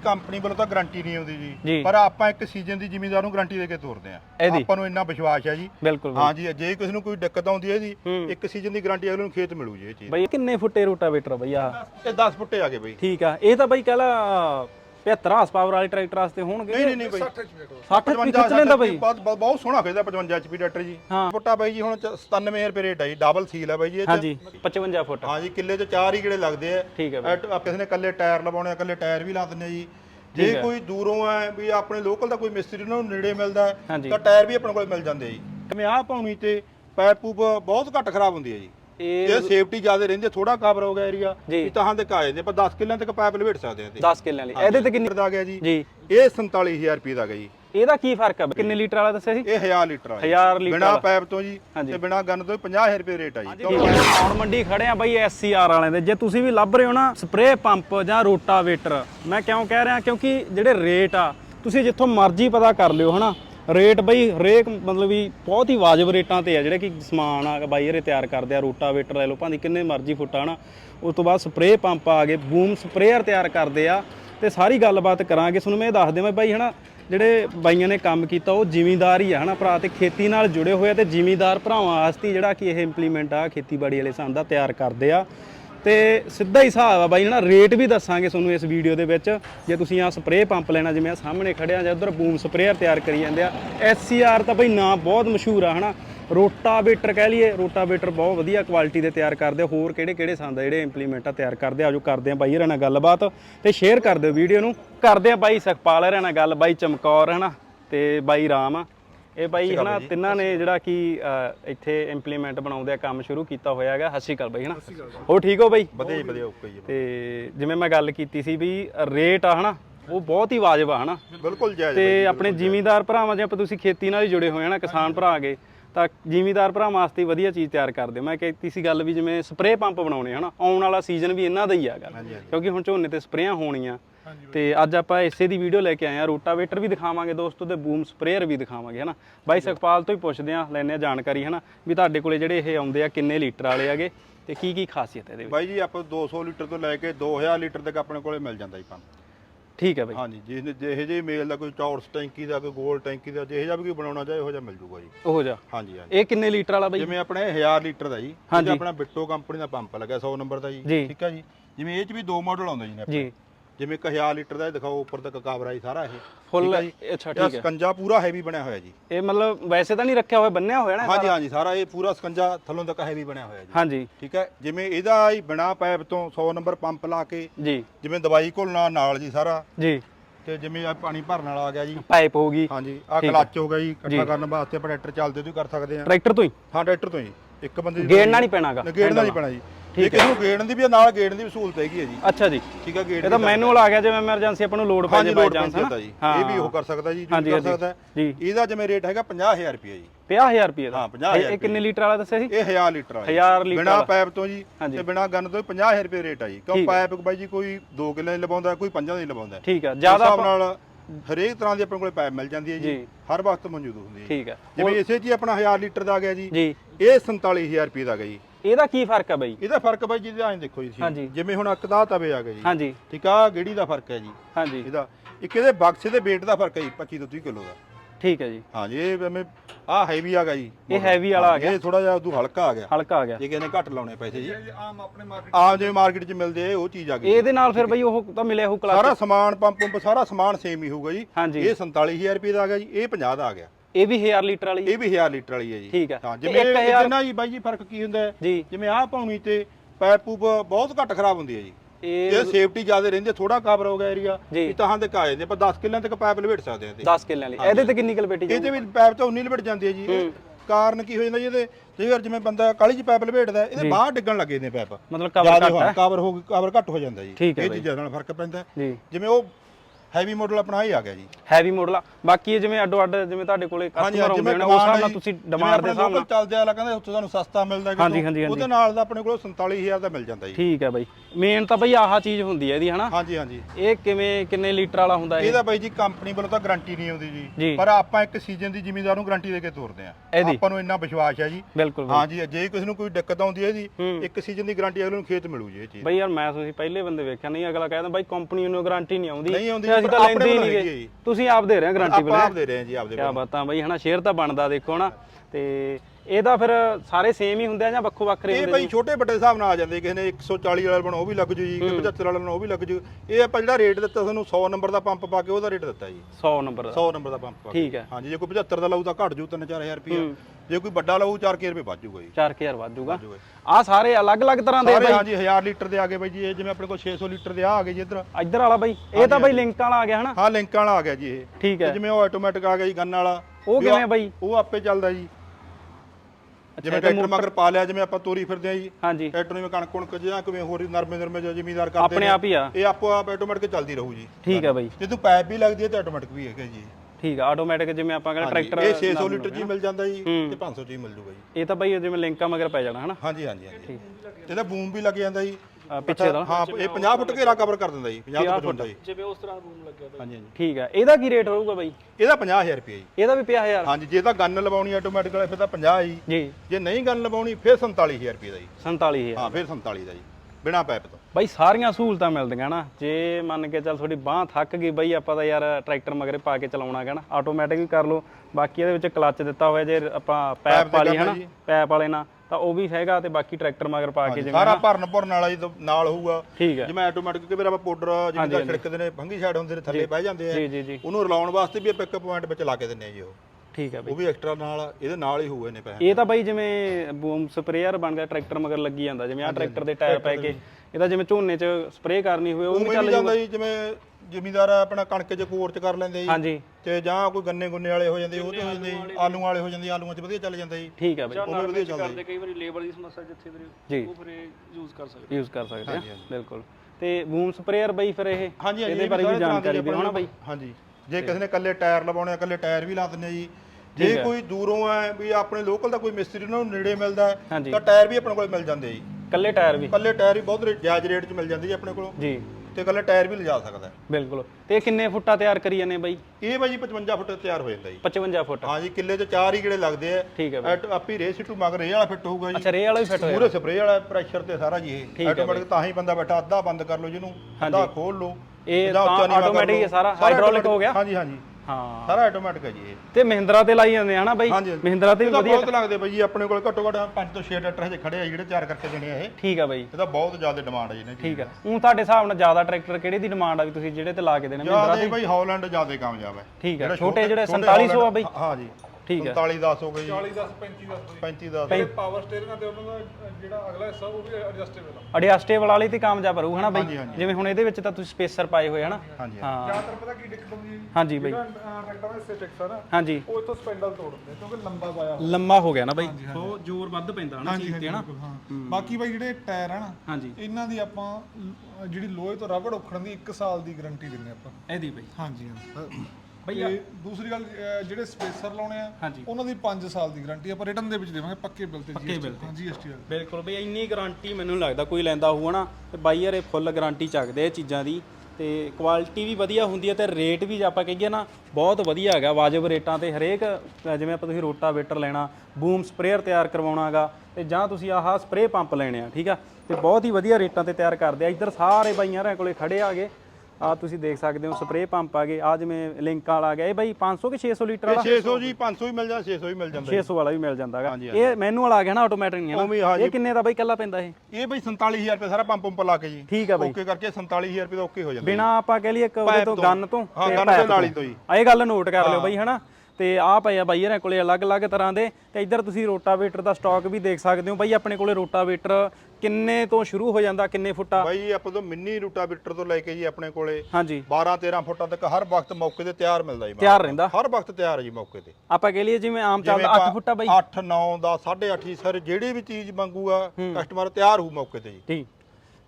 Company ਵੱਲੋਂ ਤਾਂ guarantee ਨਹੀਂ ਆਉਂਦੀ ਜੀ। ਜੀ। ਪਰ ਆਪਾਂ ਇੱਕ ਸੀਜ਼ਨ ਦੀ ਜ਼ਿਮੀਂਦਾਰ ਨੂੰ ਗਾਰੰਟੀ ਦੇ ਕੇ ਤੋਰਦੇ ਆ ਇਹਦੀ? ਆਪਾਂ ਨੂੰ ਇੰਨਾ ਵਿਸ਼ਵਾਸ ਹੈ ਜੀ। ਬਿਲਕੁਲ ਹਾਂ ਜੀ ਜੇ ਕਿਸੇ ਨੂੰ ਕੋਈ ਦਿੱਕਤ ਆਉਂਦੀ ਹੈ ਜੀ ਹੂੰ। ਇੱਕ ਸੀਜ਼ਨ ਦੀ ਗਾਰੰਟੀ ਅਗਲੇ ਨੂੰ ਖੇਤ ਮਿਲੂ ਜੀ ਇਹ ਚੀਜ਼। ਬਈ ਕਿੰਨੇ ਫੁੱਟੇ ਰੋਟਾਵੇਟਰ ਬਈ ਆ ਇਹ 10 ਫੁੱਟੇ ਆ ਗਏ ਬਈ। ਠੀਕ ਆ। ਇਹ ਤਾਂ ਬਈ ਕਹ ਲਾ 75 ਹਾਰਸ ਪਾਵਰ ਵਾਲੇ ਟਰੈਕਟਰ ਵਾਸਤੇ ਹੋਣਗੇ ਨਹੀਂ ਨਹੀਂ ਨਹੀਂ ਬਈ। 60 HP ਖਿੱਚ ਲੈਂਦਾ ਬਈ? ਬਹੁਤ ਬਹੁਤ ਬਹੁਤ ਸੋਹਣਾ ਖੇਦਾ 55 ਐਚਪੀ ਟਰੈਕਟਰ ਜੀ। ਹਾਂ। ਫੁੱਟਾ ਬਾਈ ਜੀ ਹੁਣ ਚ- 97 ਰੁਪਏ ਰੇਟ ਹੈ ਜੀ ਡਬਲ ਸੀਲ ਹੈ ਬਾਈ ਜੀ ਇਹ 'ਚ। ਹਾਂਜੀ 55 ਫੁੱਟ। ਹਾਂ ਜੀ ਕਿੱਲੇ 'ਚ ਚਾਰ ਹੀ ਕਿਹੜੇ ਲੱਗਦੇ ਆ। ਠੀਕ ਹੈ ਬਈ। ਆ ਕਿਸੇ ਨੇ ਕੱਲੇ ਟਾਇਰ ਲਵਾਉਣੇ ਆ ਕੱਲੇ ਟਾਇਰ ਵੀ ਲਾ ਦਿੰਦੇ ਆ ਜੀ। ਜੇ ਕੋਈ ਦੂਰੋਂ ਹੈ ਵੀ ਆਪਣੇ ਲੋਕਲ ਦਾ ਕੋਈ ਮਿਸਤਰੀ ਉਹਨਾਂ ਨੂੰ ਨੇੜੇ ਮਿਲਦਾ। ਤਾਂ ਟਾਇਰ ਵੀ ਆਪਣੇ ਕੋਲ ਮਿਲ ਜਾਂਦੇ ਆ ਜੀ। ਜਿਵੇਂ ਆਹ ਪਾਉਣੀ ਤੇ ਪੈਪ ਪੂਪ ਬਹੁਤ ਘੱਟ ਖਰਾਬ ਹੁੰਦੀ ਹੈ ਜੀ। ਇਹ ਸੇਫਟੀ ਜ਼ਿਆਦਾ ਰਹਿੰਦੀ ਥੋੜਾ ਕਵਰ ਹੋ ਗਿਆ ਏਰੀਆ ਜੀ। ਵੀ ਤਾਂ ਦੇ ਕਾ ਜਾਂਦੇ ਪਰ 10 ਕਿੱਲਿਆਂ ਤੱਕ ਪਾਈਪ ਲਵੇਟ ਸਕਦੇ ਆ ਤੇ 10 ਕਿੱਲਿਆਂ ਲਈ। ਇਹਦੇ ਤੇ ਕਿੰਨੀ ਦਾ ਗਿਆ ਜੀ। ਜੀ। ਇਹ 47000 ਰੁਪਏ ਦਾ ਗਿਆ ਜੀ ਇਹਦਾ ਕੀ ਫ਼ਰਕ ਹੈ? ਕਿੰਨੇ ਲੀਟਰ ਵਾਲਾ ਦੱਸਿਆ ਸੀ? ਇਹ 1000 ਲੀਟਰ ਜੀ। 1000 ਲੀਟਰ ਬਿਨਾ ਵਾਲਾ। ਪਾਈਪ ਤੋਂ ਜੀ। ਤੇ ਬਿਨਾ ਗਨ ਤੋਂ 50000 ਰੁਪਏ ਰੇਟ ਆ ਜੀ। ਕੌਣ ਮੰਡੀ ਖੜੇ ਆ ਬਾਈ ਐਸਸੀਆਰ ਵਾਲਿਆਂ ਦੇ। ਜੇ ਤੁਸੀਂ ਵੀ ਲੱਭ ਰਹੇ ਹੋ ਨਾ ਸਪਰੇਅ ਪੰਪ ਜਾਂ ਰੋਟਾਵੇਟਰ ਮੈਂ ਕਿਉਂ ਕਹਿ ਰਿਹਾ? ਕਿਉਂਕਿ ਜਿਹੜੇ ਰੇਟ ਆ ਤੁਸੀਂ ਜਿੱਥੋਂ ਮਰਜ਼ੀ ਪਤਾ ਕਰ ਲਿਓ ਹਨਾ? ਰੇਟ ਬਈ ਹਰੇਕ ਮਤਲਬ ਵੀ ਬਹੁਤ ਹੀ ਵਾਜਬ ਰੇਟਾਂ ਤੇ ਆ, ਜਿਹੜੇ ਕਿ ਸਮਾਨ ਆ, ਬਾਈ ਇਹਰੇ ਤਿਆਰ ਕਰਦੇ ਆ, ਰੋਟਾਵੇਟਰ ਲੈ ਲਓ ਭਾਵੇਂ ਕਿੰਨੇ ਮਰਜ਼ੀ ਫੁੱਟਾ ਆ, ਹਨਾ। ਉਸ ਤੋਂ ਬਾਅਦ ਸਪਰੇਅ ਪੰਪ ਆ ਗਏ, ਬੂਮ ਸਪਰੇਅਰ ਤਿਆਰ ਕਰਦੇ ਆ। ਤੇ ਸਾਰੀ ਗੱਲਬਾਤ ਕਰਾਂਗੇ, ਤੁਹਾਨੂੰ ਮੈਂ ਇਹ ਦੱਸ ਦੇਵਾਂ ਬਾਈ, ਹਨਾ, ਜਿਹੜੇ ਬਾਈਆਂ ਨੇ ਕੰਮ ਕੀਤਾ, ਉਹ ਜ਼ਿਮੀਂਦਾਰ ਹੀ ਆ, ਹਨਾ, ਭਰਾ, ਤੇ ਖੇਤੀ ਨਾਲ ਜੁੜੇ ਹੋਏ ਆ, ਤੇ ਜ਼ਿਮੀਂਦਾਰ ਭਰਾਵਾਂ ਵਾਸਤੇ ਜਿਹੜਾ ਕਿ ਇਹ ਇੰਪਲੀਮੈਂਟ ਆ, ਖੇਤੀਬਾੜੀ ਵਾਲੇ ਸੰਦ ਦਾ ਤਿਆਰ ਕਰਦੇ ਆ। ਤੇ ਸਿੱਧਾ ਹੀ ਹਿਸਾਬ ਆ ਬਾਈ, ਹਨਾ? ਰੇਟ ਵੀ ਦੱਸਾਂਗੇ ਤੁਹਾਨੂੰ ਇਸ ਵੀਡੀਓ ਦੇ ਵਿੱਚ। ਜੇ ਤੁਸੀਂ ਆ ਸਪਰੇਅ ਪੰਪ ਲੈਣਾ, ਜਿਵੇਂ ਆ ਸਾਹਮਣੇ ਖੜਿਆ ਜਾਂ ਉਧਰ ਬੂਮ ਸਪਰੇਅਰ ਤਿਆਰ ਕਰੀ ਜਾਂਦੇ ਆ। ਐਸਸੀਆਰ ਤਾਂ ਬਈ ਨਾਂ ਬਹੁਤ ਮਸ਼ਹੂਰ ਆ, ਹਨਾ? ਰੋਟਾਵੇਟਰ ਕਹਿ ਲਈਏ। ਰੋਟਾਵੇਟਰ ਬਹੁਤ ਵਧੀਆ ਕੁਆਲਿਟੀ ਦੇ ਤਿਆਰ ਕਰਦੇ ਆ। ਹੋਰ ਕਿਹੜੇ ਕਿਹੜੇ ਸੰਦ ਆ ਜਿਹੜੇ ਇੰਪਲੀਮੈਂਟ ਆ ਤਿਆਰ ਕਰਦੇ ਆ? ਆਜੋ ਕਰਦੇ ਆ ਬਾਈ ਹਰਾਂ ਨਾਲ ਗੱਲਬਾਤ ਤੇ ਸ਼ੇਅਰ ਕਰ ਦਿਓ ਵੀਡੀਓ ਨੂੰ। ਕਰਦੇ ਆ ਬਾਈ ਸੁਖਪਾਲ ਹਰਾਂ ਨਾਲ ਗੱਲ, ਬਾਈ ਚਮਕੌਰ, ਹਨਾ? ਤੇ ਬਾਈ ਰਾਮ ਆ। ਇਹ ਬਾਈ ਹਨਾ ਤਿੰਨਾਂ ਨੇ ਜਿਹੜਾ ਕਿ ਇੱਥੇ ਇੰਪਲੀਮੈਂਟ ਬਣਾਉਂਦੇ ਆ ਕੰਮ ਸ਼ੁਰੂ ਕੀਤਾ ਹੋਇਆ ਹੈਗਾ। ਸ਼੍ਰੀ ਅਕਾਲ ਬਾਈ ਹਨਾ? ਹੋ ਠੀਕ ਹੋ ਬਾਈ? ਵਧੀਆ ਵਧੀਆ ਓਕੇ ਜੀ। ਤੇ ਜਿਵੇਂ ਮੈਂ ਗੱਲ ਕੀਤੀ ਸੀ ਵੀ ਰੇਟ ਆ ਹਨਾ ਉਹ ਬਹੁਤ ਹੀ ਵਾਜਬ ਆ ਹਨਾ? ਬਿਲਕੁਲ ਜਾਇਜ਼ ਤੇ ਆਪਣੇ ਜ਼ਿਮੀਂਦਾਰ ਭਰਾਵਾਂ ਜੇ ਆਪਾਂ ਤੁਸੀਂ ਖੇਤੀ ਨਾਲ ਹੀ ਜੁੜੇ ਹੋਏ ਆ ਨਾ ਕਿਸਾਨ ਭਰਾ ਆਗੇ ਤਾਂ ਜ਼ਿਮੀਂਦਾਰ ਭਰਾਵਾਂ ਵਾਸਤੇ ਵਧੀਆ ਚੀਜ਼ ਤਿਆਰ ਕਰਦੇ ਮੈਂ ਕੀਤੀ ਸੀ ਗੱਲ ਵੀ ਜਿਵੇਂ ਸਪਰੇਅ ਪੰਪ ਬਣਾਉਣੇ ਹਨਾ? ਆਉਣ ਵਾਲਾ ਸੀਜ਼ਨ ਵੀ ਇਹਨਾਂ ਦਾ ਹੀ ਹੈਗਾ ਕਿਉਂਕਿ ਹੁਣ ਝੋਨੇ ਤੇ ਸਪਰੇਆਂ ਹੋਣੀਆਂ। ਤੇ ਅੱਜ ਆਪਾਂ ਇਸੇ ਦੀ ਵੀਡੀਓ ਲੈ ਕੇ ਆਏ ਆ ਰੋਟਾਵੇਟਰ ਵੀ ਦਿਖਾਵਾਂਗੇ ਦੋਸਤੋ ਤੇ ਬੂਮ ਸਪਰੇਅਰ ਵੀ ਦਿਖਾਵਾਂਗੇ ਹਨਾ? ਬਾਈ ਸੁਖਪਾਲ ਤੋਂ ਹੀ ਪੁੱਛਦੇ ਆ ਲੈਣੇ ਆ ਜਾਣਕਾਰੀ ਹਨਾ? ਵੀ ਤੁਹਾਡੇ ਕੋਲੇ ਜਿਹੜੇ ਇਹ ਆਉਂਦੇ ਆ ਕਿੰਨੇ ਲੀਟਰ ਵਾਲੇ ਹੈਗੇ ਤੇ ਕੀ ਕੀ ਖਾਸੀਅਤ ਹੈ ਇਹਦੇ ਵਿੱਚ? ਬਾਈ ਜੀ ਆਪਾਂ 200 ਲੀਟਰ ਤੋਂ ਲੈ ਕੇ 2000 ਲੀਟਰ ਤੱਕ ਆਪਣੇ ਕੋਲੇ ਮਿਲ ਜਾਂਦਾ ਜੀ ਪੰਪ। ਠੀਕ ਹੈ ਬਾਈ। ਹਾਂਜੀ ਜਿਹੇ ਜਿਹੇ ਜਿਹੇ ਮੇਲ ਦਾ ਕੋਈ ਚੌਰਸ ਟੈਂਕੀ ਦਾ ਕੋਈ ਗੋਲ ਟੈਂਕੀ ਦਾ ਜਿਹੇ ਜਿਹਾ ਵੀ ਕੋਈ ਬਣਾਉਣਾ ਚਾਹੇ ਉਹੋ ਜਿਹਾ ਮਿਲ ਜੂਗਾ ਜੀ। ਉਹ ਜਾ ਹਾਂਜੀ ਹਾਂਜੀ। ਇਹ ਕਿੰਨੇ ਲੀਟਰ ਵਾਲਾ ਬਾਈ? ਜਿਵੇਂ ਆਪਣੇ 1000 ਲੀਟਰ ਦਾ ਜੀ ਹਾਂਜੀ। ਇਹ ਆਪਣਾ ਬਿੱਟੋ ਕੰਪਨੀ ਦਾ ਪੰਪ ਲੱਗਾ 100 ਨੰਬਰ ਦਾ ਜੀ ਜੀ। ਠੀਕ ਹੈ ਜੀ? ਜਿਵੇਂ ਇਹ ਚ ਵੀ ਦੋ ਮਾਡਲ ਆਉਂਦੇ ਜੀ ਨੇ ਆਪਣੇ। ਜੀ ਜਿਵੇਂ ਇੱਕ 1000 ਲੀਟਰ ਦਾ ਇਹ ਦਿਖਾਓ ਉੱਪਰ ਤੱਕ ਕਾਬਰਾ ਜੀ ਸਾਰਾ ਇਹ। ਫੁੱਲ ਹੈ ਅੱਛਾ ਠੀਕ ਹੈ। ਸਕੰਜਾ ਪੂਰਾ ਹੈਵੀ ਬਣਿਆ ਹੋਇਆ ਜੀ। ਇਹ ਮਤਲਬ ਵੈਸੇ ਤਾਂ ਨਹੀਂ ਰੱਖਿਆ ਹੋਇਆ ਬੰਨਿਆ ਹੋਇਆ ਨਾ ਹਾਂਜੀ ਹਾਂਜੀ ਸਾਰਾ ਇਹ ਪੂਰਾ ਸਕੰਜਾ ਥੱਲੋਂ ਤੱਕ ਹੈਵੀ ਬਣਿਆ ਹੋਇਆ ਜੀ। ਹਾਂਜੀ। ਠੀਕ ਹੈ? ਜਿਵੇਂ ਇਹਦਾ ਹੀ ਬਿਨਾ ਪਾਈਪ ਤੋਂ 100 ਨੰਬਰ ਪੰਪ ਲਾ ਕੇ ਜੀ। ਜਿਵੇਂ ਦਵਾਈ ਘੋਲਣਾ ਨਾਲ ਜੀ ਸਾਰਾ। ਜੀ। ਤੇ ਜਿਵੇਂ ਆ ਪਾਣੀ ਭਰਨ ਵਾਲਾ ਆ ਗਿਆ ਜੀ। ਪਾਈਪ ਹੋਗੀ ਹਾਂਜੀ ਆ। ਹੈ। ਕਲੱਚ ਹੋ ਗਿਆ ਜੀ ਇਕੱਠਾ ਕਰਨ ਵਾਸਤੇ ਆਪਾਂ ਟਰੈਕਟਰ ਚੱਲਦੇ ਤੋਂ ਹੀ ਕਰ ਸਕਦੇ ਹਾਂ ਟਰੈਕਟਰ ਤੋਂ ਹੀ? ਹਾਂ ਟਰੈਕਟਰ ਤੋਂ ਹੀ। ਇੱਕ ਬੰਦੇ ਦੀ ਗੇੜਨਾ ਨਹੀਂ ਪੈਣਾਗਾ ਗੇੜਨਾ ਨਹੀਂ ਪੈਣਾ ਜੀ। ਜੇ ਕਿਸੇ ਨੂੰ ਗੇੜਨ ਦੀ ਵੀ ਨਾਲ ਗੇੜਨ ਦੀ ਵੀ ਸਹੂਲਤ ਹੈਗੀ ਹੈ ਜੀ। ਅੱਛਾ ਜੀ। ਠੀਕ ਹੈ ਗੇੜ ਇਹ ਤਾਂ ਮੈਨੂਅਲ ਆ ਗਿਆ ਜਿਵੇਂ ਐਮਰਜੈਂਸੀ ਆਪਾਂ ਨੂੰ ਲੋਡ ਪੈ ਲੋਡ ਬਾਈ ਚਾਂਸ ਜੀ। ਇਹ ਵੀ ਉਹ ਕਰ ਸਕਦਾ ਜੀ ਜੀ ਕਰ। ਸਕਦਾ ਹੈ। ਜੀ। ਇਹਦਾ ਜਿਵੇਂ ਰੇਟ ਹੈਗਾ 50000 ਰੁਪਏ ਜੀ। 50000 ਰੁਪਏ ਦਾ। ਹਾਂ, 50,000 ਇਹ- ਕਿੰਨੇ ਲੀਟਰ ਵਾਲਾ ਦੱਸਿਆ ਸੀ? ਇਹ 1000 ਲੀਟਰ ਜੀ। 1000 ਲੀਟਰ ਬਿਨਾ ਵਾਲਾ। ਪਾਈਪ ਤੋਂ ਜੀ। ਤੇ ਬਿਨਾ ਗਨ ਤੋਂ 50000 ਰੁਪਏ ਰੇਟ ਆ ਜੀ। ਕਿਉਂ ਠੀਕ ਹੈ। ਪਾਈਪ ਬਾਈ ਜੀ ਕੋਈ 2 ਕਿੱਲੇ ਦੀ ਲਵਾਉਂਦਾ ਕੋਈ 5 ਦੀ ਲਵਾਉਂਦਾ। ਠੀਕ ਆ। ਜ਼ਿਆਦਾ ਨਾਲ ਹਰੇਕ ਤਰ੍ਹਾਂ ਦੀ ਆਪਣੇ ਕੋਲੇ ਪਾਈਪ ਮਿਲ ਜਾਂਦੀ ਹੈ ਜੀ। ਹਰ ਵਕਤ ਮੌਜੂਦ ਹੁੰਦੀ ਹੈ ਠੀਕ ਆ ਜਿਵੇਂ ਇਸੇ ਜੀ ਆਪਣਾ 1000 ਲੀਟਰ ਦਾ ਆ ਗਿਆ ਜੀ। ਇਹ 47000 ਰੁਪਏ ਦਾ ਗਿਆ ਜੀ। ਇਹਦਾ ਕੀ ਫ਼ਰਕ ਆ ਬਾਈ? ਇਹਦਾ ਫ਼ਰਕ ਬਾਈ ਜੀ ਐਂ ਦੇਖੋ ਜੀ। ਜਿਵੇਂ ਹੁਣ ਅਕਦਾ ਤਵੇ ਆ ਗਏ ਜੀ। ਹਾਂਜੀ। ਠੀਕ ਆ ਗੇੜੀ ਦਾ ਫ਼ਰਕ ਹੈ ਜੀ। ਹਾਂਜੀ। ਇਹਦਾ ਇੱਕ ਇਹਦੇ ਬਕਸੇ ਦੇ weight ਦਾ ਫ਼ਰਕ ਹੈ ਜੀ 25 ਤੋਂ 30 ਕਿਲੋ ਦਾ। ਠੀਕ ਹੈ ਜੀ। ਹਾਂਜੀ ਇਹ ਐਵੇਂ ਆ ਹੈਵੀ ਆ ਗਿਆ ਜੀ ਇਹ ਹੈਵੀ ਵਾਲਾ ਆ ਗਿਆ। ਇਹ ਥੋੜਾ ਜਿਹਾ ਉਦੋਂ ਹਲਕਾ ਆ ਗਿਆ। ਹਲਕਾ ਆ ਗਿਆ। ਜੇ ਕਿਸੇ ਨੇ ਘੱਟ ਲਾਉਣੇ ਪੈਸੇ ਜੀ। ਆਮ ਆਪਣੇ ਮਾਰਕੀਟ ਆਮ ਜਿਵੇਂ ਮਾਰਕੀਟ 'ਚ ਮਿਲਦੇ ਆ ਉਹ ਚੀਜ਼ ਆ ਗਈ। ਇਹਦੇ ਨਾਲ ਫਿਰ ਬਾਈ ਉਹ ਤਾਂ ਮਿਲਿਆ ਉਹ ਕਲਾਸ ਸਾਰਾ ਸਮਾਨ ਪੰਪ ਪੰਪ ਸਾਰਾ ਸਮਾਨ ਸੇਮ ਹੀ ਹੋਊਗਾ ਜੀ। ਇਹ 47000 ਰੁਪਏ ਦਾ ਆ ਗਿਆ ਜੀ ਇਹ 50 ਦਾ ਆ ਗਿਆ। ਇਹ ਵੀ 1000 ਲੀਟਰ ਵਾਲੀ ਇਹ ਵੀ 1000 ਲੀਟਰ ਵਾਲੀ ਹੈ ਜੀ। ਠੀਕ ਹੈ। ਹਾਂ ਜਿਵੇਂ ਇਹ ਨਾ ਜੀ ਬਾਈ ਜੀ ਫ਼ਰਕ ਕੀ ਹੁੰਦਾ ਹੈ? ਜੀ। ਜਿਵੇਂ ਆਹ ਪਾਉਣੀ ਤੇ ਪਾਈਪ ਪੂਪ ਬਹੁਤ ਘੱਟ ਖਰਾਬ ਹੁੰਦੀ ਹੈ ਜੀ। ਇਹ ਇਹ ਸੇਫਟੀ ਜ਼ਿਆਦਾ ਰਹਿੰਦੀ ਹੈ ਥੋੜਾ ਕਵਰ ਹੋ ਗਿਆ ਏਰੀਆ ਜੀ। ਇਹ ਤਾਂ ਦੇ ਕਾ ਜਾਂਦੇ ਆਪਾਂ 10 ਕਿੱਲਿਆਂ ਤੱਕ ਪਾਈਪ ਲਵੇਟ ਸਕਦੇ ਹਾਂ ਤੇ 10 ਕਿੱਲਿਆਂ ਲਈ। ਇਹਦੇ ਤੇ ਕਿੰਨੀ ਕਲਪੇਟੀ ਇਹਦੇ ਵਿੱਚ ਪਾਈਪ ਤਾਂ ਉਨੀ ਲਵੇਟ ਜਾਂਦੀ ਹੈ ਜੀ। ਕਾਰਨ ਕੀ ਹੋ ਜਾਂਦਾ ਜੀ ਇਹਦੇ ਕਈ ਵਾਰ ਜਿਵੇਂ ਬੰਦਾ ਕਾਲੀ ਚ ਪਾਈਪ ਲਵੇਟਦਾ ਇਹਦੇ ਬਾਹਰ ਡਿੱਗਣ ਲੱਗੇ ਨੇ ਪਾਈਪ ਮਤਲਬ ਕਵਰ ਘੱਟ ਹੈ ਕਵਰ ਹੋ ਕਵਰ ਘੱਟ ਹੋ ਜਾਂਦਾ ਜੀ। ਹੈ ਇਹ। ਚੀਜ਼ਾਂ ਨਾਲ ਫ਼ਰਕ ਪੈਂਦਾ। ਜੀ। ਜਿਵੇਂ ਉਹ ਹੈਵੀ ਮਾਡਲ ਆਪਣਾ ਇਹ ਆ ਗਿਆ ਜੀ। ਹੈਵੀ ਮਾਡਲ ਆ। ਬਾਕੀ ਇਹ ਜਿਵੇਂ ਅੱਡੋ ਅੱਡ ਜਿਵੇਂ ਤੁਹਾਡੇ ਕੋਲੇ ਕਸਟਮਰ ਆਉਂਦੇ ਨੇ ਉਸ ਹਿਸਾਬ ਨਾਲ ਤੁਸੀਂ ਡਿਮਾਂਡ ਦੇ ਹਿਸਾਬ ਨਾਲ। ਚੱਲਦੇ ਆ ਲਾ ਕਹਿੰਦੇ ਉੱਥੇ ਤੁਹਾਨੂੰ ਸਸਤਾ ਮਿਲਦਾ ਕਿਤੋਂ। ਹਾਂਜੀ, ਹਾਂਜੀ, ਹਾਂਜੀ। ਉਹਦੇ ਨਾਲ ਦਾ ਆਪਣੇ ਕੋਲ 47000 ਦਾ ਮਿਲ ਜਾਂਦਾ ਜੀ। ਠੀਕ ਹੈ ਬਾਈ। ਮੇਨ ਤਾਂ ਬਈ ਆਹ ਚੀਜ਼ ਹੁੰਦੀ ਹੈ ਇਹਦੀ ਹਨਾ? ਹਾਂਜੀ ਹਾਂਜੀ। ਇਹ ਕਿਵੇਂ ਕਿੰਨੇ ਲੀਟਰ ਵਾਲਾ ਹੁੰਦਾ ਇਹ? ਇਹਦਾ ਬਾਈ ਜੀ ਕੰਪਨੀ ਵੱਲੋਂ ਤਾਂ ਗਾਰੰਟੀ ਨਹੀਂ ਆਉਂਦੀ ਜੀ। ਜੀ। ਪਰ ਆਪਾਂ ਇੱਕ ਸੀਜ਼ਨ ਦੀ ਜ਼ਿਮੀਂਦਾਰ ਨੂੰ ਗਾਰੰਟੀ ਦੇ ਕੇ ਤੋਰਦੇ ਆ? ਆਪਾਂ ਨੂੰ ਇੰਨਾ ਵਿਸ਼ਵਾਸ ਹੈ ਜੀ। ਬਿਲਕੁਲ ਹਾਂਜੀ ਜੇ ਕਿਸੇ ਨੂੰ ਕੋਈ ਦਿੱਕਤ ਆਉਂਦੀ ਹੈ ਹੂੰ। ਇੱਕ ਸੀਜ਼ਨ ਦੀ ਗਾਰੰਟੀ ਅਗਲੇ ਨੂੰ ਖੇਤ ਮਿਲੂ ਜੀ ਇਹ ਚੀਜ਼। ਬਈ ਯਾਰ ਮੈਂ ਤੁਸੀਂ ਪਹਿਲੇ ਬੰਦੇ ਵੇਖਿਆ ਨਹੀਂ ਅਗਲਾ ਕਹਿੰਦਾ ਬਾਈ ਕੰਪਨੀ ਨੂੰ ਗਾਰੰਟੀ ਨਹੀਂ ਆਉਂਦੀ। ਨਹੀਂ ਆਉਂਦੀ, ਤੇ ਅਸੀਂ ਤਾਂ ਲੈਂਦੇ ਹੀ ਆਪਣੇ ਨਹੀਂ ਹੈਗੀ ਹੈ ਗਏ ਜੀ। ਤੁਸੀਂ ਆਪ ਦੇ ਰਹੇ ਹੋ ਗਾਰੰਟੀ ਆਪਾਂ ਆਪ ਦੇ ਰਹੇ ਹਾਂ ਜੀ ਆਪਦੇ ਕਿਆ ਬਾਤਾਂ ਬਈ ਹਨਾ ਸ਼ੇਅਰ ਤਾਂ ਬਣਦਾ ਦੇਖੋ ਨਾ ਤੇ ਇਹਦਾ ਫਿਰ ਸਾਰੇ ਸੇਮ ਹੀ ਹੁੰਦੇ ਆ ਜਾਂ ਵੱਖੋ ਵੱਖਰੇ ਇਹ ਹੁੰਦੇ ਬਾਈ ਛੋਟੇ ਵੱਡੇ ਹਿਸਾਬ ਨਾਲ ਆ ਜਾਂਦੇ ਕਿਸੇ ਨੇ 140 ਵਾਲਾ ਬਣਾਓ ਉਹ ਵੀ ਲੱਗ ਜੂ ਜੀ ਕਿਸੇ 75 ਵਾਲਾ ਬਣਾਓ ਉਹ ਵੀ ਲੱਗ ਜੂ। ਇਹ ਆਪਾਂ ਜਿਹੜਾ ਰੇਟ ਦਿੱਤਾ ਤੁਹਾਨੂੰ 100 ਨੰਬਰ ਦਾ ਪੰਪ ਪਾ ਕੇ ਉਹਦਾ ਰੇਟ ਦਿੱਤਾ ਜੀ। 100 ਨੰਬਰ ਦਾ। 100 ਨੰਬਰ ਦਾ ਪੰਪ ਪਾ ਕੇ। ਠੀਕ ਹੈ। ਹਾਂਜੀ ਜੇ ਕੋਈ 75 ਦਾ ਲਊ ਤਾਂ ਘਟ ਜੂ 3-4000 ਰੁਪਏ ਜੇ ਕੋਈ ਵੱਡਾ ਲਊ 4 ਰੁਪਏ ਵੱਧ ਜੂਗਾ ਜੀ। 4000 ਵੱਧ ਜਾਊਗਾ ਜੂਗਾ। ਆ ਸਾਰੇ ਅਲੱਗ-ਅਲੱਗ ਤਰ੍ਹਾਂ ਦੇ ਸਾਰੇ ਬਾਈ। ਹਾਂਜੀ 1000 ਲੀਟਰ ਦੇ ਆ ਗਏ ਬਾਈ ਜੀ ਇਹ ਜਿਵੇਂ ਆਪਣੇ ਕੋਲ 600 ਲੀਟਰ ਦੇ ਆ ਆ ਗਏ ਜੀ ਇੱਧਰ। ਇੱਧਰ ਵਾਲਾ ਬਾਈ ਇਹ ਤਾਂ ਬਾਈ ਲਿੰਕ ਵਾਲਾ ਆ ਗਿਆ ਹਨਾ? ਹਾਂ ਲਿੰਕ ਵਾਲਾ ਆ ਗਿਆ ਜੀ ਇਹ। ਠੀਕ ਤੇ ਹੈ। ਜਿਵੇਂ ਉਹ ਆਟੋਮੈਟਿਕ ਆ ਗਿਆ ਜੀ ਗੰਨ ਵਾਲਾ। ਉਹ ਵੀ ਕਿਵੇਂ ਬਾਈ? ਉਹ ਆਪੇ ਚੱਲਦਾ ਜੀ। ਜਿਵੇਂ ਟਰੈਕਟਰ ਮਗਰ ਪਾ ਲਿਆ ਜਿਵੇਂ ਆਪਾਂ ਤੋਰੀ ਫਿਰਦੇ ਆ ਜੀ। ਹਾਂਜੀ। ਟਰੈਕਟਰ ਨੂੰ ਕਣਕ ਕੁਣਕ ਜਾਂ ਕਿਵੇਂ ਹੋਰ ਨਰਮੇ ਨਰਮੇ ਜੋ ਜ਼ਿਮੀਦਾਰ ਕਰਦੇ ਆਪਣੇ ਨੇ, ਆਪ ਹੀ ਆ। ਇਹ ਆਪੋ ਆਪ ਆਟੋਮੈਟਿਕ ਚੱਲਦੀ ਰਹੂ ਜੀ। ਠੀਕ ਹੈ ਬਾਈ। ਜੇ ਤੂੰ ਪਾਈਪ ਵੀ ਲੱਗਦੀ ਹੈ ਤਾਂ ਆਟੋਮੈਟਿਕ ਵੀ ਹੈਗਾ ਜੀ। ਠੀਕ ਆ ਆਟੋਮੈਟਿਕ ਜਿਵੇਂ ਆਪਾਂ ਕਹਿੰਦੇ ਟਰੈਕਟਰ ਇਹ 600 ਲੀਟਰ ਜੀ ਮਿਲ ਜਾਂਦਾ ਜੀ ਤੇ 500 ਜੀ ਮਿਲ ਜੂਗਾ ਜੀ। ਇਹ ਤਾਂ ਬਾਈ ਜਿਵੇਂ ਲਿੰਕਾਂ ਮਗਰ ਪੈ ਜਾਣਾ ਹਨਾ? ਹਾਂਜੀ ਹਾਂਜੀ ਹਾਂਜੀ। ਇਹਦਾ ਬੂਮ ਵੀ ਲੱਗ ਜਾਂਦਾ ਜੀ। ਪਿੱਛੇ ਦਾ। ਹਾਂ ਇਹ 50 ਫੁੱਟ ਘੇਰਾ ਕਵਰ ਕਰ ਦਿੰਦਾ ਜੀ 50 ਤੋਂ 55 ਜੀ। ਜਿਵੇਂ ਉਸ ਤਰ੍ਹਾਂ ਬੂਮ ਲੱਗਿਆ ਤਾਂ ਹਾਂਜੀ ਹਾਂਜੀ। ਠੀਕ ਆ ਇਹਦਾ ਕੀ ਰੇਟ ਹੋਊਗਾ ਬਾਈ? ਇਹਦਾ 50000 ਰੁਪਏ ਜੀ। ਇਹਦਾ ਵੀ ਪਿਆ ਹਜ਼ਾਰ? ਹਾਂਜੀ ਜੇ ਤਾਂ ਗੰਨ ਲਵਾਉਣੀ ਆਟੋਮੈਟਿਕ ਵਾਲਾ ਫਿਰ ਤਾਂ 50 ਜੀ। ਜੀ। ਜੇ ਨਹੀਂ ਗੰਨ ਲਵਾਉਣੀ ਫਿਰ 47000 ਰੁਪਏ ਦਾ ਜੀ। 47000 ਹਾਂ ਫਿਰ 47 ਦਾ ਜੀ ਬਿਨਾ ਪਾਈਪ ਤੋਂ। ਬਾਈ ਸਾਰੀਆਂ ਸਹੂਲਤਾਂ ਮਿਲਦੀਆਂ ਨਾ। ਜੇ ਮੰਨ ਕੇ ਚੱਲ ਤੁਹਾਡੀ ਬਾਹ ਥੱਕ ਗਈ ਬਾਈ ਆਪਾਂ ਤਾਂ ਯਾਰ ਟਰੈਕਟਰ ਮਗਰੇ ਪਾ ਕੇ ਚਲਾਉਣਾ ਹੈਗਾ ਨਾ ਆਟੋਮੈਟਿਕ ਵੀ ਕਰ ਲਓ। ਬਾਕੀ ਇਹਦੇ ਵਿੱਚ ਕਲੱਚ ਦਿੱਤਾ ਹੋਇਆ ਜੇ ਆਪਾਂ ਪੈਪ ਵਾਲੀ ਹਨਾ? ਜੀ। ਪੈਪ ਵਾਲੇ ਨਾਲ ਤਾਂ ਉਹ ਵੀ ਹੈਗਾ ਤੇ ਬਾਕੀ ਟਰੈਕਟਰ ਮਗਰ ਪਾ ਕੇ ਜਿਵੇਂ ਸਾਰਾ ਭਰਨ ਭਰਨ ਵਾਲਾ ਜੀ ਤਾਂ ਨਾਲ ਹੋਊਗਾ। ਹੈ। ਜਿਵੇਂ ਆਟੋਮੈਟਿਕ ਕਿ ਆਪਾਂ ਪਾਊਡਰ ਜਿਵੇਂ ਛਿੜਕਦੇ ਨੇ ਫੰਗੀ ਸਾਈਡ ਹੁੰਦੇ ਨੇ ਥੱਲੇ ਬਹਿ ਜਾਂਦੇ ਆ। ਉਹਨੂੰ ਰਲਾਉਣ ਵਾਸਤੇ ਵੀ ਪਿਕ ਪੁਆਇੰਟ ਵਿੱਚ ਲਾ ਕੇ ਦਿੰਨੇ ਆ ਜੀ ਉਹ। ਠੀਕ ਹੈ ਬਾਈ। ਉਹ ਵੀ ਐਕਸਟਰਾ ਨਾਲ ਆ, ਇਹਦੇ ਨਾਲ ਹੀ ਹੋਏ ਨੇ ਪੈਸੇ। ਇਹ ਤਾਂ ਬਾਈ ਜਿਵੇਂ ਬੂਮ ਸਪਰੇਅਰ ਬਣ ਗਿਆ ਟਰੈਕਟਰ ਮਗਰ ਲੱਗੀ ਜਾਂਦਾ ਜਿਵੇਂ ਆ ਟਰੈਕਟਰ ਦੇ ਟਾਇਰ ਪੈ ਕੇ। ਇਹਦਾ ਜਿਵੇਂ ਝੋਨੇ 'ਚ ਸਪਰੇਅ ਕਰਨੀ ਹੋਵੇ ਉਹ ਵੀ ਚੱਲ ਵੀ ਜਾਂਦਾ ਜੀ ਜਿਵੇਂ ਜ਼ਿਮੀਦਾਰ ਆਪਣਾ ਕਣਕ 'ਚ ਕੋਰ 'ਚ ਕਰ ਲੈਂਦੇ ਜੀ। ਹਾਂਜੀ। ਤੇ ਜਾਂ ਕੋਈ ਗੰਨੇ ਗੁੰਨੇ ਵਾਲੇ ਹੋ ਜਾਂਦੇ ਉਹ ਤੇ ਹੋ ਜਾਂਦੇ ਜੀ, ਆਲੂਆਂ ਵਾਲੇ ਹੋ ਜਾਂਦੇ ਆਲੂਆਂ 'ਚ ਵਧੀਆ ਚੱਲ ਜਾਂਦਾ ਜੀ। ਠੀਕ ਹੈ ਬਾਈ। ਉਵੇਂ ਵਧੀਆ ਚੱਲਦਾ ਜੀ। ਕਰਦੇ ਕਈ ਵਾਰੀ ਲੇਬਰ ਦੀ ਸਮੱਸਿਆ ਜਿੱਥੇ ਵੀਰੇ ਜੀ। ਉਹ ਫਿਰ ਯੂਜ਼ ਕਰ ਸਕਦੇ ਯੂਜ਼ ਕਰ ਸਕਦੇ ਆ। ਬਿਲਕੁਲ। ਤੇ ਬੂਮ ਸਪਰੇਅਰ ਬਾਈ ਫਿਰ ਇਹ ਹਾਂਜੀ ਹਾਂਜੀ ਇਹਦੇ ਇਹ ਬਾਰੇ ਵੀ ਜਾਣਕਾਰੀ ਦਿਓ ਬਾਈ। ਹਾਂਜੀ। ਜੇ ਕਿਸੇ ਨੇ ਕੱਲੇ ਟਾਇਰ ਲਵਾਉਣੇ ਆ ਕੱਲੇ ਟਾਇਰ ਵੀ ਲਾ ਆ ਜੀ। ਜੇ ਕੋਈ ਦੂਰੋਂ ਆ ਵੀ ਆਪਣੇ ਲੋਕਲ ਦਾ ਕੋਈ ਮਿਸਤਰੀ ਉਹਨਾਂ ਨੂੰ ਨੇੜੇ ਮਿਲਦਾ। ਤਾਂ ਟਾਇਰ ਵੀ ਆਪਣੇ ਕੋਲ ਮਿਲ ਜਾਂਦੇ ਆ ਜੀ। ਕੱਲੇ ਟਾਇਰ ਵੀ। ਕੱਲੇ ਟਾਇਰ ਵੀ ਬਹੁਤ ਜਾਇਜ਼ ਰੇਟ 'ਚ ਮਿਲ ਜਾਂਦੀ ਹੈ ਆਪਣੇ ਕੋਲੋਂ। ਜੀ। ਤੇ ਕੱਲੇ ਟਾਇਰ ਵੀ ਲਿਜਾ ਸਕਦਾ। ਬਿਲਕੁਲ। ਤੇ ਇਹ ਕਿੰਨੇ ਫੁੱਟਾ ਤਿਆਰ ਕਰੀ ਜਾਂਦੇ ਬਾਈ? ਇਹ ਬਾਈ ਜੀ 55 ਫੁੱਟ ਤਿਆਰ ਹੋ ਜਾਂਦਾ ਜੀ। 55 ਫੁੱਟ। ਹਾਂ ਜੀ ਕਿੱਲੇ 'ਚ ਚਾਰ ਹੀ ਕਿਹੜੇ ਲੱਗਦੇ ਆ। ਠੀਕ ਹੈ ਆਪੀ ਰੇ ਸਿੱਟੂ ਮਗਰ ਇਹ ਵਾਲਾ ਫਿੱਟ ਹੋਊਗਾ ਜੀ। ਅੱਛਾ ਰੇ ਵਾਲਾ ਵੀ ਫਿੱਟ ਹੋਇਆ। ਪੂਰੇ ਸਪਰੇਅ ਵਾਲਾ ਪ੍ਰੈਸ਼ਰ ਤੇ ਸਾਰਾ ਜੀ ਇਹ। ਆਟੋਮੈਟਿਕ ਤਾਂ ਹੀ ਬੰਦਾ ਬੈਠਾ ਅੱਧਾ ਬੰਦ ਕਰ ਲਓ ਜਿਹਨੂੰ ਅੱਧਾ ਖੋਲ ਲਓ। ਇਹ ਤਾਂ ਆਟੋਮੈਟਿਕ। ਹੈ ਸਾਰਾ। ਹਾਈਡ੍ਰੋਲਿਕ ਹੋ ਗਿਆ। ਹਾਂਜੀ ਹਾਂਜੀ। ਹਾਂ। ਸਾਰਾ ਆਟੋਮੈਟਿਕ ਹੈ ਜੀ ਇਹ। ਤੇ ਮਹਿੰਦਰਾ ਤੇ ਲਾਈ ਜਾਂਦੇ ਹਨਾ ਬਾਈ? ਹਾਂਜੀ। ਮਹਿੰਦਰਾ ਤੇ ਵੀ ਵਧੀਆ। ਬਹੁਤ ਲੱਗਦੇ ਬਈ ਜੀ ਆਪਣੇ ਕੋਲ ਘੱਟੋ ਘੱਟ 5 ਤੋਂ 6 ਟਰੈਕਟਰ ਹਜੇ ਖੜੇ ਆ ਜਿਹੜੇ ਤਿਆਰ ਕਰਕੇ ਦੇਣੇ ਆ ਇਹ। ਠੀਕ ਆ ਬਾਈ। ਇਹਦਾ ਬਹੁਤ ਜ਼ਿਆਦਾ ਡਿਮਾਂਡ ਹੈ ਜੀ ਠੀਕ ਆ। ਉਹ ਤੁਹਾਡੇ ਹਿਸਾਬ ਨਾਲ ਜ਼ਿਆਦਾ ਟਰੈਕਟਰ ਕਿਹੜੇ ਦੀ ਡਿਮਾਂਡ ਆ ਵੀ ਤੁਸੀਂ ਜਿਹੜੇ ਤੇ ਲਾ ਕੇ ਦੇਣੇ? ਮਹਿੰਦਰਾ ਜ਼ਿਆਦਾ ਬਈ ਹਾਲੈਂਡ ਜ਼ਿਆਦਾ ਕਾਮਯਾਬ ਹੈ। ਠੀਕ ਆ। ਛੋਟੇ ਜਿਹੜੇ ਛੋਟੇ 4700 ਆ ਬਾਈ? ਹਾਂ ਜੀ। ਠੀਕ ਹੈ। 47 10 ਹੋ ਗਏ ਜੀ। 40 10 35 10 35 10 ਪਾਵਰ ਸਟੀਅਰਿੰਗ ਤੇ ਉਹਨਾਂ ਦਾ ਜਿਹੜਾ ਅਗਲਾ ਹਿੱਸਾ ਉਹ ਵੀ ਐਡਜਸਟੇਬਲ ਆ। ਅਡਜਸਟੇਬਲ ਵਾਲੀ ਤੇ ਕਾਮਯਾਬ ਰਹੂ ਹਨਾ ਬਾਈ। ਜਿਵੇਂ ਹੁਣ ਇਹਦੇ ਵਿੱਚ ਤਾਂ ਤੁਸੀਂ ਸਪੇਸਰ ਪਾਏ ਹੋਏ ਹਨਾ? ਹਾਂ। ਜ਼ਿਆਦਾਤਰ ਪਤਾ ਕੀ ਦਿੱਕਤ ਹੁੰਦੀ ਹੈ ਜੀ? ਹਾਂਜੀ ਬਾਈ। ਟਰੈਕਟਰ ਦੇ ਸਿਟਿਕਸ ਆ ਨਾ ਹਾਂਜੀ। ਉਹ ਇਥੋਂ ਸਪੈਂਡਲ ਤੋੜ ਦਿੰਦੇ ਕਿਉਂਕਿ ਲੰਬਾ ਪਾਇਆ। ਲੰਮਾ ਹੋ ਗਿਆ ਨਾ ਬਾਈ। ਉਹ ਜ਼ੋਰ ਵੱਧ ਪੈਂਦਾ ਹਨਾ ਚੀਜ਼ ਤੇ ਹਨਾ? ਬਾਕੀ ਬਾਈ ਜਿਹੜੇ ਟਾਇਰ ਆ ਨਾ ਹਾਂਜੀ। ਇਹਨਾਂ ਦੀ ਆਪਾਂ ਜਿਹੜੀ ਲੋਹੇ ਤੋਂ ਰਬੜ ਉਖੜਨ ਦੀ 1 ਸਾਲ ਦੀ ਗਾਰੰਟੀ ਦਿੰਦੇ ਆਪਾਂ। ਇਹਦੀ ਬਾਈ। ਹਾਂਜੀ ਹਾਂ ਤੇ ਦੂਸਰੀ ਗੱਲ ਅਹ, ਜਿਹੜੇ ਸਪੇਸਰ ਲਾਉਣੇ ਆ ਹਾਂਜੀ। ਉਹਨਾਂ ਦੀ 5 ਸਾਲ ਦੀ ਗਾਰੰਟੀ ਆਪਾਂ ਰਿਟਰਨ ਦੇ ਵਿੱਚ ਦੇਵਾਂਗੇ ਪੱਕੇ ਬਿੱਲ ਤੇ ਪੱਕੇ ਬਿੱਲ GST ਹਾਂ ਵਾਲੇ। ਬਿਲਕੁਲ ਬਈ ਇੰਨੀ ਗਾਰੰਟੀ ਮੈਨੂੰ ਲੱਗਦਾ ਕੋਈ ਲੈਂਦਾ ਹੋਊ ਨਾ ਤੇ ਬਾਈ ਯਾਰ ਇਹ ਫੁੱਲ ਗਾਰੰਟੀ ਚੱਕਦੇ ਇਹ ਚੀਜ਼ਾਂ ਦੀ। ਤੇ ਕੁਆਲਿਟੀ ਵੀ ਵਧੀਆ ਹੁੰਦੀ ਹੈ ਤੇ ਰੇਟ ਵੀ ਜੇ ਆਪਾਂ ਕਹੀਏ ਨਾ ਬਹੁਤ ਵਧੀਆ ਹੈਗਾ ਵਾਜਬ ਰੇਟਾਂ ਤੇ ਹਰੇਕ ਅ, ਜਿਵੇਂ ਆਪਾਂ ਤੁਸੀਂ ਰੋਟਾਵੇਟਰ ਲੈਣਾ ਬੂਮ ਸਪਰੇਅਰ ਤਿਆਰ ਕਰਵਾਉਣਾਗਾ ਤੇ ਜਾਂ ਤੁਸੀਂ ਆਹ ਸਪਰੇਅ ਪੰਪ ਲੈਣੇ ਆ ਠੀਕ ਆ? ਤੇ ਬਹੁਤ ਹੀ ਵਧੀਆ ਰੇਟਾਂ ਤੇ ਤਿਆਰ ਕਰਦੇ ਆ। ਇੱਧਰ ਸਾਰੇ ਬਾਈਆਂ ਰਾਂ ਕੋਲੇ ਖੜੇ ਆਗੇ ਆ ਤੁਸੀਂ ਦੇਖ ਸਕਦੇ ਹੋ ਸਪਰੇਅ ਪੰਪ ਆ ਗਏ ਆ ਜਿਵੇਂ ਲਿੰਕ ਵਾਲਾ ਆ ਗਿਆ ਇਹ ਬਾਈ 500 ਕਿ 600 ਲੀਟਰ ਵਾਲਾ? 600 ਜੀ 500 ਵੀ ਮਿਲ ਜਾਂਦਾ 600 ਵੀ ਮਿਲ ਜਾਂਦਾ 600 ਵਾਲਾ ਵੀ ਮਿਲ ਜਾਂਦਾ ਹੈਗਾ। ਇਹ ਮੈਨੂਅਲ ਆ ਗਿਆ ਨਾ ਆਟੋਮੈਟਿਕ ਨਹੀਂ ਹੈ। ਇਹ ਕਿੰਨੇ ਦਾ ਬਾਈ ਕੱਲਾ ਪੈਂਦਾ ਇਹ? ਇਹ ਬਈ 47000 ਰੁਪਏ ਸਾਰਾ ਪੰਪ ਪੰਪ ਲਾ ਕੇ ਜੀ। ਠੀਕ ਆ ਬਾਈ। ਓਕੇ ਕਰਕੇ 47000 ਰੁਪਏ ਦਾ ਓਕੇ ਹੋ ਜਾਂਦਾ ਬਿਨਾ ਆਪਾਂ ਕਹਿ ਲਈਏ ਇੱਕ ਉਹਦੇ ਤੋਂ ਤੋਂ। ਗਨ ਤੋਂ ਹਾਂ, ਤੇ ਗਨ ਦੇ ਨਾਲ ਹੀ ਤੋਂ ਹੀ। ਆ ਇਹ ਗੱਲ ਨੋਟ ਕਰ ਲਿਓ ਬਾਈ ਹਨਾ? ਤੇ ਆ ਪਏ ਆ ਬਾਈ ਇਹਨਾਂ ਕੋਲੇ ਅਲੱਗ-ਅਲੱਗ ਤਰ੍ਹਾਂ ਦੇ। ਤੇ ਇੱਧਰ ਤੁਸੀਂ ਰੋਟਾਵੇਟਰ ਦਾ ਸਟਾਕ ਵੀ ਦੇਖ ਸਕਦੇ ਹੋ ਬਾਈ ਆਪਣੇ ਕੋਲੇ ਰੋਟਾਵੇਟਰ ਕਿੰਨੇ ਤੋਂ ਸ਼ੁਰੂ ਹੋ ਜਾਂਦਾ ਕਿੰਨੇ ਫੁੱਟਾ? ਬਾਈ ਆਪਾਂ ਤੋਂ ਮਿੰਨੀ ਰੂਟਾਵੀਟਰ ਤੋਂ ਲੈ ਕੇ ਜੀ ਆਪਣੇ ਕੋਲੇ ਹਾਂਜੀ। 12 13 ਫੁੱਟਾਂ ਤੱਕ ਹਰ ਵਕਤ ਮੌਕੇ ਤੇ ਤਿਆਰ ਮਿਲਦਾ ਜੀ। ਤਿਆਰ ਰਹਿੰਦਾ? ਹਰ ਵਕਤ ਤਿਆਰ ਹੈ ਜੀ ਮੌਕੇ ਤੇ। ਆਪਾਂ ਕਹਿ ਲਈਏ ਜਿਵੇਂ ਆਮ ਚੱਲਦਾ 8 ਫੁੱਟਾ ਬਾਈ। 8 9 ਦਾ 8.5 ਸਰ ਜਿਹੜੀ ਵੀ ਚੀਜ਼ ਮੰਗੂਗਾ ਕਸਟਮਰ ਤਿਆਰ ਹੋਊ ਮੌਕੇ ਤੇ ਜੀ। ਠੀਕ।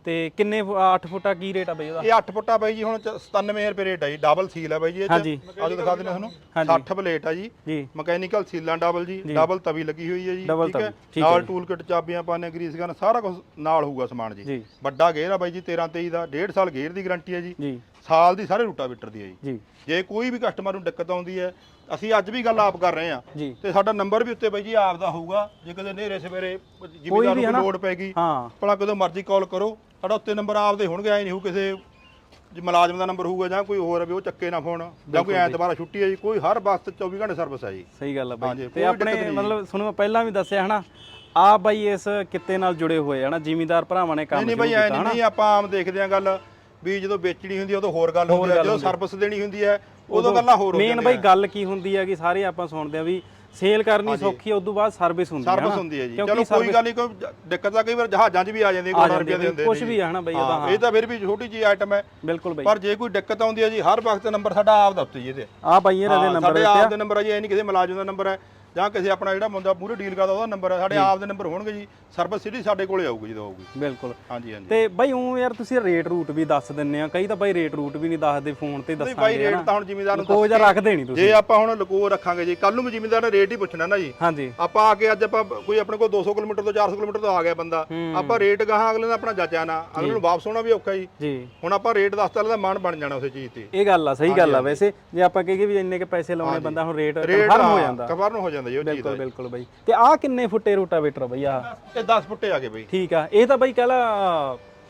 ਤੇ ਕਿੰਨੇ 8 ਫੁੱਟਾ ਕੀ ਰੇਟ ਆ ਬਈ ਉਹਦਾ? ਇਹ 8 ਫੁੱਟਾ ਬਾਈ ਜੀ ਹੁਣ ਚ- 97 ਰੁਪਏ ਰੇਟ ਆ ਜੀ ਡਬਲ ਸੀਲ ਆ ਬਾਈ ਜੀ ਇਹ ਹਾਂਜੀ। ਅੱਜ ਦਿਖਾ ਦਿੰਦੇ ਤੁਹਾਨੂੰ। ਹਾਂਜੀ। 60 ਪਲੇਟ ਆ ਜੀ। ਜੀ। ਮਕੈਨੀਕਲ ਸੀਲਾਂ ਡਬਲ ਜੀ। ਡਬਲ ਤਵੀ ਲੱਗੀ ਹੋਈ ਹੈ ਜੀ Double ਠੀਕ ਹੈ ਤਵੀ, ਠੀਕ ਹੈ ਨਾਲ ਜੀ। ਟੂਲ ਕਿਟ ਚਾਬੀਆਂ ਪਾਣੇ ਗਰੀਸ ਗਨ ਸਾਰਾ ਕੁਝ ਨਾਲ ਹੋਊਗਾ ਸਮਾਨ ਜੀ। ਜੀ। ਵੱਡਾ ਗੇਅਰ ਆ ਬਾਈ ਜੀ 13 23 ਦਾ 1.5 ਸਾਲ ਗੇਅਰ ਦੀ ਗਾਰੰਟੀ ਹੈ ਜੀ। ਜੀ। ਸਾਲ ਦੀ ਸਾਰੇ ਰੂਟਾਵੀਟਰ ਦੀ ਹੈ ਜੀ। ਜੀ। ਜੇ ਕੋਈ ਵੀ ਕਸਟਮਰ ਨੂੰ ਦਿੱਕਤ ਆਉਂਦੀ ਹੈ ਅਸੀਂ ਅੱਜ ਵੀ ਗੱਲ ਆਪ ਕਰ ਰਹੇ ਹਾਂ। ਜੀ। ਤੇ ਸਾਡਾ ਨੰਬਰ ਵੀ ਉੱਤੇ ਬਾਈ ਜੀ ਆਪ ਦਾ ਹੋਊਗਾ। ਜੇ ਕਦੇ ਨੇਰੇ ਸਵੇਰੇ ਜ਼ਿਮੀਦਾਰ ਵੀ ਨੂੰ? ਲੋਡ ਪੈ ਗਈ ਹਾਂ। ਭਲਾ ਕਦੋਂ ਮਰਜ਼ੀ ਕਾਲ ਕਰੋ। ਸਾਡਾ ਉੱਤੇ ਨੰਬਰ ਆਪਦੇ ਹੋਣਗੇ ਐ ਨਹੀਂ ਹੋ ਕਿਸੇ ਜੇ ਮੁਲਾਜ਼ਮ ਦਾ ਨੰਬਰ ਹੋਊਗਾ ਜਾਂ ਕੋਈ ਹੋਰ ਹੈ ਵੀ ਉਹ ਚੱਕੇ ਨਾ ਫੋਨ ਜਾਂ ਕੋਈ ਐਤਵਾਰ ਛੁੱਟੀ ਹੈ ਜੀ ਕੋਈ ਹਰ ਵਕਤ 24 ਘੰਟੇ ਸਰਵਿਸ ਹੈ ਜੀ। ਸਹੀ ਗੱਲ ਆ ਬਾਈ। ਤੇ ਆਪਣੇ ਮਤਲਬ ਤੁਹਾਨੂੰ ਮੈਂ ਪਹਿਲਾਂ ਵੀ ਦੱਸਿਆ ਹਨਾ ਆ ਬਾਈ ਇਸ ਕਿੱਤੇ ਨਾਲ ਜੁੜੇ ਹੋਏ ਹਨਾ ਜ਼ਿਮੀਂਦਾਰ ਭਰਾਵਾਂ ਨੇ ਕੰਮ ਸ਼ੁਰੂ ਕੀਤਾ ਨਹੀਂ ਹਨਾ। ਨਹੀਂ ਆਪਾਂ ਆਮ ਦੇਖਦੇ ਆ ਗੱਲ ਵੀ ਜਦੋਂ ਵੇਚਣੀ ਹੁੰਦੀ ਆ ਉਦੋਂ ਹੋਰ ਗੱਲ ਹੁੰਦੀ ਗੱਲ ਜਦੋਂ। ਸਰਵਿਸ ਦੇਣੀ ਹੁੰਦੀ ਹੈ ਉਦੋਂ ਗੱਲਾਂ ਹੋਰ ਹੋ ਮੇਨ ਬਾਈ ਗੱਲ ਕੀ ਹੁੰਦੀ ਹੈ ਕਿ ਸਾਰੇ ਆਪਾਂ ਸੁਣਦੇ ਆ ਵੀ ਸੇਲ ਕਰਨੀ ਸੌਖੀ ਹੈ ਉਦੋਂ ਬਾਅਦ ਸਰਵਿਸ ਹੁੰਦੀ ਹੈ ਸਰਵਿਸ? ਹੁੰਦੀ ਹੈ ਜੀ। ਚਲੋ ਕੋਈ ਗੱਲ ਨਹੀਂ ਕੋਈ ਦਿੱਕਤ ਤਾਂ ਕਈ ਵਾਰ ਜਹਾਜ਼ਾਂ 'ਚ ਵੀ ਆ ਜਾਂਦੀ ਹੈ ਆ ਕਰੋੜਾਂ ਜਾਂਦੀ ਰੁਪਏ ਦੇ ਹੁੰਦੇ ਕੁਝ ਵੀ ਆ ਹਨਾ ਬਾਈ ਹਾਂ, ਇਹ ਤਾਂ ਫਿਰ ਵੀ ਛੋਟੀ ਜੀ ਆਈਟਮ ਹੈ। ਬਿਲਕੁਲ ਬਾਈ। ਪਰ ਜੇ ਕੋਈ ਦਿੱਕਤ ਆਉਂਦੀ ਹੈ ਜੀ ਹਰ ਵਕਤ ਨੰਬਰ ਸਾਡਾ ਆਪ ਦਾ ਉੱਤੇ ਜੀ ਇਹਦੇ। ਆ ਬਾਈ ਇਹਦੇ ਨੰਬਰ ਸਾਡੇ ਆਪ ਦੇ ਨੰਬਰ ਹੈ ਜੀ ਇਹ ਨਹੀਂ ਕਿਸੇ ਮੁਲਾਜ਼ਮ ਦਾ ਨੰਬਰ ਹੈ। ਜਾਂ ਕਿਸੇ ਆਪਣਾ ਜਿਹੜਾ ਬੰਦਾ ਪੂਰੇ ਡੀਲ ਕਰਦਾ ਉਹਦਾ ਨੰਬਰ ਹੈ ਸਾਡੇ ਆਪ ਦੇ ਨੰਬਰ ਹੋਣਗੇ ਜੀ। ਸਰਵਿਸ ਸਿੱਧੀ ਸਾਡੇ ਕੋਲੇ ਆਊਗੀ ਜਦੋਂ ਆਊਗੀ। ਬਿਲਕੁਲ। ਹਾਂਜੀ ਹਾਂਜੀ। ਤੇ ਬਾਈ ਉਹ ਯਾਰ ਤੁਸੀਂ ਰੇਟ ਰੂਟ ਵੀ ਦੱਸ ਦਿੰਨੇ ਆ। ਕਈ ਤਾਂ ਬਾਈ ਰੇਟ ਰੂਟ ਵੀ ਨਹੀਂ ਦੱਸਦੇ ਫੋਨ ਤੇ ਨਹੀਂ ਬਾਈ ਦੱਸਾਂਗੇ ਰੇਟ ਤਾਂ ਹੁਣ ਜ਼ਿਮੀਦਾਰ ਨੂੰ ਕੋਈ ਜਾਂ ਰੱਖਦੇ ਨਹੀਂ ਤੁਸੀਂ? ਜੇ ਆਪਾਂ ਹੁਣ ਲਕੋ ਰੱਖਾਂਗੇ ਜੀ ਕੱਲ ਨੂੰ ਵੀ ਜ਼ਿਮੀਦਾਰ ਨੇ ਰੇਟ ਹੀ ਪੁੱਛਣਾ ਨਾ ਜੀ। ਹਾਂਜੀ। ਆਪਾਂ ਆ ਕੇ ਅੱਜ ਆਪਾਂ ਕੋਈ ਆਪਣੇ ਕੋਲ 200 ਕਿਲੋਮੀਟਰ ਤੋਂ 400 ਕਿਲੋਮੀਟਰ ਤੋਂ ਆ ਗਿਆ ਬੰਦਾ। ਆਪਾਂ ਰੇਟ ਗਾਹਾਂ ਅਗਲੇ ਦਾ ਆਪਣਾ ਜਾਚਿਆ ਨਾ। ਅਗਲੇ ਨੂੰ ਵਾਪਸ ਹੋਣਾ ਵੀ ਔਖਾ ਜੀ। ਜੀ। ਹੁਣ ਆਪਾਂ ਰੇਟ ਦੱਸਤਾ ਇਹਦਾ ਮਨ ਬਣ ਜਾਣਾ ਉਸੇ ਚੀਜ਼ ਤੇ। ਇਹ ਗੱਲ ਆ ਸਹੀ ਗੱਲ ਆ ਵੈਸੇ। ਜੇ ਆਪਾਂ ਕਹੀਏ ਵੀ ਇੰਨੇ ਕੇ ਪੈਸੇ ਲਾਉਣੇ ਬੰਦਾ ਹੁਣ ਰੇਟ ਕਨਫਰਮ ਹੋ ਜਾਂਦਾ। ਨੂੰ ਹੋ ਜਾਂਦਾ। ਜੀ ਉਹ ਚੀਜ਼ ਬਿਲਕੁਲ ਬਿਲਕੁਲ ਬਾਈ। ਤੇ ਆਹ ਕਿੰਨੇ ਫੁੱਟੇ ਰੋਟਾਵੇਟਰ ਬਈ ਆ ਇਹ 10 ਫੁੱਟੇ ਆ ਗਏ ਬਈ। ਠੀਕ ਆ ਇਹ ਤਾਂ ਬਾਈ ਕਹਿ ਲਾ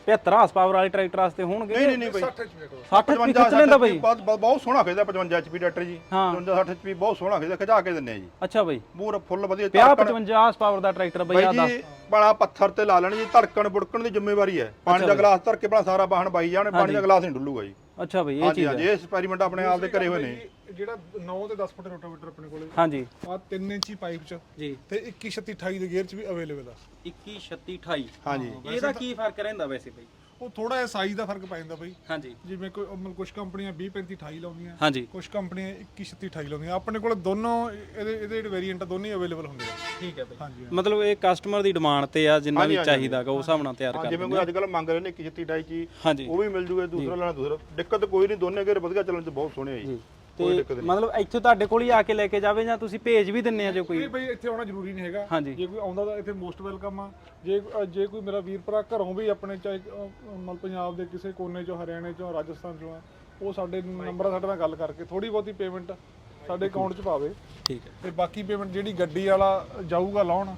75 ਹਾਰਸ ਪਾਵਰ ਵਾਲੇ ਟਰੈਕਟਰ ਵਾਸਤੇ ਹੋਣਗੇ ਨਹੀਂ ਨਹੀਂ ਨਹੀਂ ਬਈ। 60 HP ਖਿੱਚ ਲੈਂਦਾ ਬਾਈ? ਬਹੁਤ ਬਹੁਤ- ਬਹੁਤ ਸੋਹਣਾ ਖਿੱਚਦਾ 55 HP ਟਰੈਕਟਰ ਜੀ। ਹਾਂ। 55 60 HP ਬਹੁਤ ਸੋਹਣਾ ਖਿੱਚਦਾ ਖਿਚਾ ਕੇ ਦਿੰਨੇ ਆ ਜੀ। ਅੱਛਾ ਬਾਈ। ਪੂਰਾ ਫੁੱਲ ਵਧੀਆ ਪਿਆ ਧੜਕਣ- 55 ਹਾਰਸ ਪਾਵਰ ਦਾ ਟਰੈਕਟਰ ਬਈ ਆ ਬਾਈ ਦੱਸ ਜੀ ਬੜਾ ਪੱਥਰ ਤੇ ਲਾ ਲੈਣ ਜੀ ਧੜਕਣ ਬੁੜਕਣ ਦੀ ਜ਼ਿੰਮੇਵਾਰੀ ਹੈ। ਪਾਣੀ ਦਾ ਗਲਾਸ ਧਰ ਕੇ ਬਣਾ ਸਾਰਾ ਬਾਹਣ ਬਾਈ ਜਾਣ ਪਾਣੀ ਦਾ ਗਲਾਸ ਨਹੀਂ ਡੁੱਲੂਗਾ ਜੀ। ਅੱਛਾ ਬਈ ਇਹ ਚੀਜ਼ ਹਾਂਜੀ ਇਹ ਐਕਸਪੈਰੀਮੈਂਟ ਆਪਣੇ ਆਪ ਦੇ ਕਰੇ ਹੋਏ ਨੇ। ਜਿਹੜਾ 9 ਤੇ 10 ਫੁੱਟ ਰੋਟਾਵੇਟਰ ਆਪਣੇ ਕੋਲੇ ਹਾਂਜੀ। ਆ 3 ਇੰਚੀ ਪਾਈਪ ਚ ਜੀ। ਤੇ 21 36 28 ਦੇ ਗੇਅਰ ਚ ਵੀ ਅਵੇਲੇਬਲ ਆ। 21 36 28 ਹਾਂਜੀ ਇਹਦਾ ਕੀ ਫ਼ਰਕ ਰਹਿੰਦਾ ਵੈਸੇ ਬਈ। ਉਹ ਥੋੜਾ ਜਿਹਾ ਸਾਈਜ਼ ਦਾ ਫ਼ਰਕ ਪੈ ਜਾਂਦਾ ਬਈ। ਹਾਂਜੀ। ਜਿਵੇਂ ਕੋਈ ਮਤਲਬ ਕੁਝ ਕੰਪਨੀਆਂ 20 35 28 ਲਾਉਂਦੀਆਂ ਹਾਂਜੀ। ਕੁਝ ਕੰਪਨੀਆਂ 21 36 28 ਲਾਉਂਦੀਆਂ। ਆਪਣੇ ਕੋਲ ਦੋਨੋਂ ਇਹਦੇ ਇਹਦੇ ਜਿਹੜੇ ਵੇਰੀਐਂਟ ਆ ਦੋਨੇ ਅਵੇਲੇਬਲ ਹੁੰਦੇ ਆ। ਠੀਕ ਹੈ ਬਈ। ਹਾਂਜੀ ਮਤਲਬ ਇਹ ਕਸਟਮਰ ਦੀ ਡਿਮਾਂਡ ਤੇ ਆ ਜਿੰਨਾ ਵੀ ਚਾਹੀਦਾਗਾ ਉਸ ਹਿਸਾਬ ਨਾਲ ਤਿਆਰ ਹਾਂ, ਕਰ ਜਿਵੇਂ ਕੋਈ ਅੱਜ ਕੱਲ ਮੰਗ ਰਹੇ ਨੇ ਕਿ ਜਿੱਤੀ ਡਾਈ ਚੀ ਹਾਂਜੀ। ਉਹ ਵੀ ਮਿਲ ਜੂਗਾ ਦੂਸਰਾ ਲੈਣਾ ਦੂਸਰਾ। ਦਿੱਕਤ ਕੋਈ ਨਹੀਂ ਦੋਨੇ ਘੇਰ ਵਧੀਆ ਚੱਲਣ ਚ ਬਹੁਤ ਸੋਹਣੇ ਆ ਜੀ। ਤੇ ਮਤਲਬ ਇੱਥੇ ਤੁਹਾਡੇ ਕੋਲ ਹੀ ਆ ਕੇ ਲੈ ਕੇ ਜਾਵੇ ਜਾਂ ਤੁਸੀਂ ਭੇਜ ਵੀ ਦਿੰਨੇ ਆ ਜੋ ਕੋਈ? ਇਹ ਬਈ ਇੱਥੇ ਆਉਣਾ ਜ਼ਰੂਰੀ ਨਹੀਂ ਹੈਗਾ। ਹਾਂਜੀ। ਜੇ ਕੋਈ ਆਉਂਦਾ ਤਾਂ ਇੱਥੇ ਮੋਸਟ ਵੈਲਕਮ ਆ। ਜੇ ਜੇ ਕੋਈ ਮੇਰਾ ਵੀਰ ਭਰਾ ਘਰੋਂ ਵੀ ਆਪਣੇ ਚਾਹੇ ਮਤਲਬ ਪੰਜਾਬ ਦੇ ਕਿਸੇ ਕੋਨੇ ਚੋਂ ਹਰਿਆਣੇ ਚੋਂ ਰਾਜਸਥਾਨ ਚੋਂ ਆ ਉਹ ਸਾਡੇ ਨੰਬਰ ਸਾਡੇ ਨਾਲ ਗੱਲ ਕਰਕੇ ਥੋੜੀ ਬਹੁਤੀ ਪੇਮੈਂਟ ਸਾਡੇ ਅਕਾਊਂਟ 'ਚ ਪਾਵੇ। ਠੀਕ ਹੈ। ਤੇ ਬਾਕੀ ਪੇਮੈਂਟ ਜਿਹੜੀ ਗੱਡੀ ਵਾਲਾ ਜਾਊਗਾ ਲਾਉਣ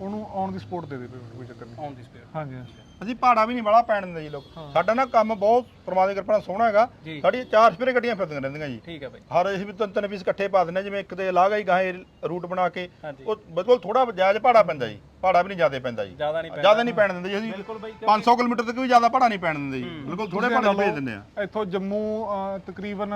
ਉਹਨੂੰ ਔਨ ਦੀ ਸਪੋਰਟ ਦੇ ਦੇ ਪੇਮੈਂਟ ਕੋਈ ਚੱਕਰ ਨਹੀਂ। ਔਨ ਦੀ ਸਪੇਅਰ ਹਾਂਜੀ ਹਾਂਜੀ। ਅਸੀਂ ਪਹਾੜਾ ਵੀ ਨਹੀਂ ਬੜਾ ਪੈਣ ਦਿੰਦੇ ਜੀ ਲੋਕ। ਸਾਡਾ ਨਾ ਕੰਮ ਬਹੁਤ ਪਰਮਾਤਮਾ ਦੀ ਕਿਰਪਾ ਨਾਲ ਸੋਹਣਾ ਹੈਗਾ। ਜੀ। ਸਾਡੀ ਚਾਰ ਸਪੇਰੇ ਗੱਡੀਆਂ ਫਿਰਦੀਆਂ ਰਹਿੰਦੀਆਂ ਜੀ। ਠੀਕ ਹੈ ਬਈ। ਹਰ ਅਸੀਂ ਵੀ ਤਿੰਨ ਤਿੰਨ ਪੀਸ ਇਕੱਠੇ ਪਾ ਦਿੰਦੇ ਹਾਂ, ਜਿਵੇਂ ਇੱਕ ਤੇ ਲਾ ਗਈ ਗਾਹੇ ਰੂਟ ਬਣਾ ਕੇ ਹਾਂਜੀ। ਉਹ ਬਿਲਕੁਲ ਥੋੜਾ ਜਾਇਜ਼ ਭਾੜਾ ਪੈਂਦਾ ਜੀ। ਭਾੜਾ ਵੀ ਨਹੀਂ ਜ਼ਿਆਦਾ ਪੈਂਦਾ ਜੀ। ਜ਼ਿਆਦਾ ਨਹੀਂ ਜ਼ਿਆਦਾ ਨਹੀਂ ਪੈਣ ਦਿੰਦੇ ਜੀ ਅਸੀਂ ਬਿਲਕੁਲ ਬਈ 500 ਕਿਲੋਮੀਟਰ ਤੱਕ ਵੀ ਜ਼ਿਆਦਾ ਭਾੜਾ ਨਹੀਂ ਪੈਣ ਦਿੰਦੇ ਜੀ। ਬਿਲਕੁਲ ਥੋੜੇ 'ਚ ਭੇਜ ਦਿੰਦੇ ਆ। ਇੱਥੋਂ ਜੰਮੂ ਤਕਰੀਬਨ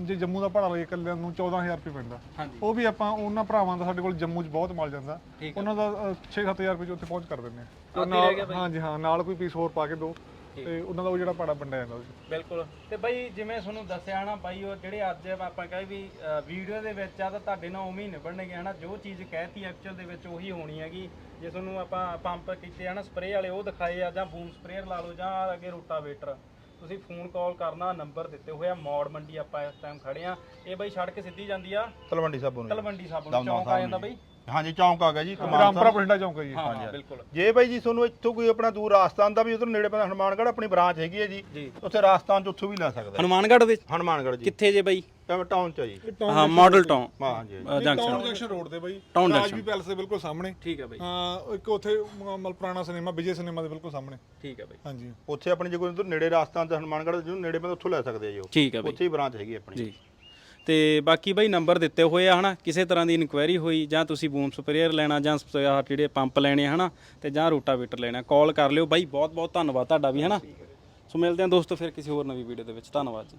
ਜੇ ਜੰਮੂ ਦਾ ਭਾੜਾ ਲਈਏ ਇਕੱਲਿਆਂ ਨੂੰ 14000 ਰੁਪਏ ਪੈਂਦਾ। ਉਹ ਵੀ ਆਪਾਂ ਉਹਨਾਂ ਭਰਾਵਾਂ ਦਾ ਸਾਡੇ ਕੋਲ ਜੰਮੂ 'ਚ ਬਹੁਤ ਮਾਲ ਜਾਂਦਾ। ਉਹਨਾਂ ਦਾ 6-7000 ਰੁਪਏ 'ਚ ਉੱਥੇ ਪਹੁੰਚ ਕਰ ਦਿੰਦੇ ਆ। ਹਾਂਜੀ ਹਾਂ ਨਾਲ ਕੋਈ ਪੀਸ ਹੋਰ ਪਾ ਕੇ ਦੋ। ਤੇ ਉਹਨਾਂ ਦਾ ਉਹ ਜਿਹੜਾ ਭਾੜਾ ਵੰਡਿਆ ਜਾਂਦਾ ਉਹਦੇ 'ਚ ਬਿਲਕੁਲ। ਤੇ ਬਾਈ ਜਿਵੇਂ ਤੁਹਾਨੂੰ ਦੱਸਿਆ ਨਾ ਬਾਈ ਉਹ ਜਿਹੜੇ ਅੱਜ ਆਪਾਂ ਕਹੇ ਵੀ ਵੀਡੀਓ ਦੇ ਵਿੱਚ ਆ ਤਾਂ ਤੁਹਾਡੇ ਨਾਲ ਉਵੇਂ ਹੀ ਨਿਭਣਗੇ ਹਨਾ ਜੋ ਚੀਜ਼ ਕਹਿਤੀ ਐਕਚੁਅਲ ਦੇ ਵਿੱਚ ਉਹੀ ਹੋਣੀ ਹੈਗੀ। ਜੇ ਤੁਹਾਨੂੰ ਆਪਾਂ ਪੰਪ ਕੀਤੇ ਆ ਨਾ ਸਪਰੇਅ ਵਾਲੇ ਉਹ ਦਿਖਾਏ ਆ ਜਾਂ ਬੂਮ ਸਪਰੇਅਰ ਲਾ ਲਓ ਜਾਂ ਅੱਗੇ ਰੋਟਾਵੇਟਰ ਤੁਸੀਂ ਫੋਨ ਕਾਲ ਕਰਨਾ ਨੰਬਰ ਦਿੱਤੇ ਹੋਏ ਆ ਮੌੜ ਮੰਡੀ ਆਪਾਂ ਇਸ ਟਾਈਮ ਖੜੇ ਆ। ਇਹ ਬਾਈ ਸੜਕ ਸਿੱਧੀ ਜਾਂਦੀ ਆ। ਤਲਵੰਡੀ ਸਾਬੋ ਨੂੰ। ਤਲਵੰਡੀ ਸਾਹਿਬ ਨੂੰ ਚੌਂਕ ਆ ਜਾਂਦਾ ਬਾਈ। ਹਾਂਜੀ ਚੌਂਕ ਆ ਗਿਆ ਜੀ ਕਮਾਲ ਰਾਮਪੁਰਾ ਬਠਿੰਡਾ ਚੌਂਕ ਹੈ ਜੀ। ਹਾਂ ਬਿਲਕੁਲ। ਜੇ ਬਾਈ ਜੀ ਤੁਹਾਨੂੰ ਇੱਥੋਂ ਕੋਈ ਆਪਣਾ ਦੂਰ ਰਾਜਸਥਾਨ ਦਾ ਵੀ ਉਧਰ ਨੇੜੇ ਪੈਂਦਾ ਹਨੂਮਾਨਗੜ੍ਹ ਆਪਣੀ ਬ੍ਰਾਂਚ ਹੈਗੀ ਹੈ ਜੀ ਜੀ। ਉੱਥੇ ਰਾਜਸਥਾਨ ਚ ਉੱਥੋਂ ਵੀ ਲੈ ਸਕਦਾ। ਹਨੂਮਾਨਗੜ੍ਹ ਵਿੱਚ ਹਨੂਮਾਨਗੜ੍ਹ ਜੀ। ਕਿੱਥੇ ਜੇ ਬਾਈ? ਟਾਊਨ ਚ ਆ ਜੀ। ਹਾਂ ਮਾਡਲ ਟਾਊਨ। ਹਾਂ ਹਾਂਜੀ। ਜੰਕਸ਼ਨ ਟਾਊਨ ਜੰਕਸ਼ਨ ਰੋਡ ਤੇ ਬਾਈ। Town ਰਾਜਵੀ ਪੈਲਸ ਦੇ ਬਿਲਕੁਲ ਸਾਹਮਣੇ। ਠੀਕ ਹੈ ਬਾਈ। ਹਾਂ ਇੱਕ ਉੱਥੇ ਮ- ਮਤਲਬ ਪੁਰਾਣਾ ਸਿਨੇਮਾ ਵਿਜੇ ਸਿਨੇਮਾ ਦੇ ਬਿਲਕੁਲ ਸਾਹਮਣੇ। ਠੀਕ ਹੈ ਬਾਈ। ਹਾਂਜੀ। ਉੱਥੇ ਆਪਣੀ ਜੇ ਕੋਈ ਉੱਧਰ ਨੇੜੇ ਰਾਜਸਥਾਨ ਤੇ ਹਨੂਮਾਨਗੜ੍ਹ ਜਿਹਨੂੰ ਨੇੜੇ ਪੈਂਦਾ ਉੱਥੋਂ ਲੈ ਸਕਦੇ ਆ ਜੀ ਉਹ। ਠੀਕ ਹੈ ਬਾਈ। ਉੱਥੇ ਹੀ ਬ੍ਰਾਂਚ ਹੈਗੀ ਆਪਣੀ। ਜੀ। ਤੇ ਬਾਕੀ ਬਾਈ ਨੰਬਰ ਦਿੱਤੇ ਹੋਏ ਆ, ਹਨਾ? ਕਿਸੇ ਤਰ੍ਹਾਂ ਦੀ ਇਨਕੁਆਇਰੀ ਹੋਈ ਜਾਂ ਤੁਸੀਂ ਬੂਮ ਸਪਰੇਅਰ ਲੈਣਾ ਜਾਂ ਆਹ ਜਿਹੜੇ ਪੰਪ ਲੈਣੇ ਆ, ਹਨਾ? ਤੇ ਜਾਂ ਰੋਟਾਵੇਟਰ ਲੈਣਾ, ਕਾਲ ਕਰ ਲਿਓ। ਬਾਈ ਬਹੁਤ ਬਹੁਤ ਧੰਨਵਾਦ ਤੁਹਾਡਾ ਵੀ, ਹਨਾ? ਸੋ ਮਿਲਦੇ ਹਾਂ ਦੋਸਤੋ ਫਿਰ ਕਿਸੇ ਹੋਰ ਨਵੀਂ ਵੀਡੀਓ ਦੇ ਵਿੱਚ। ਧੰਨਵਾਦ ਜੀ।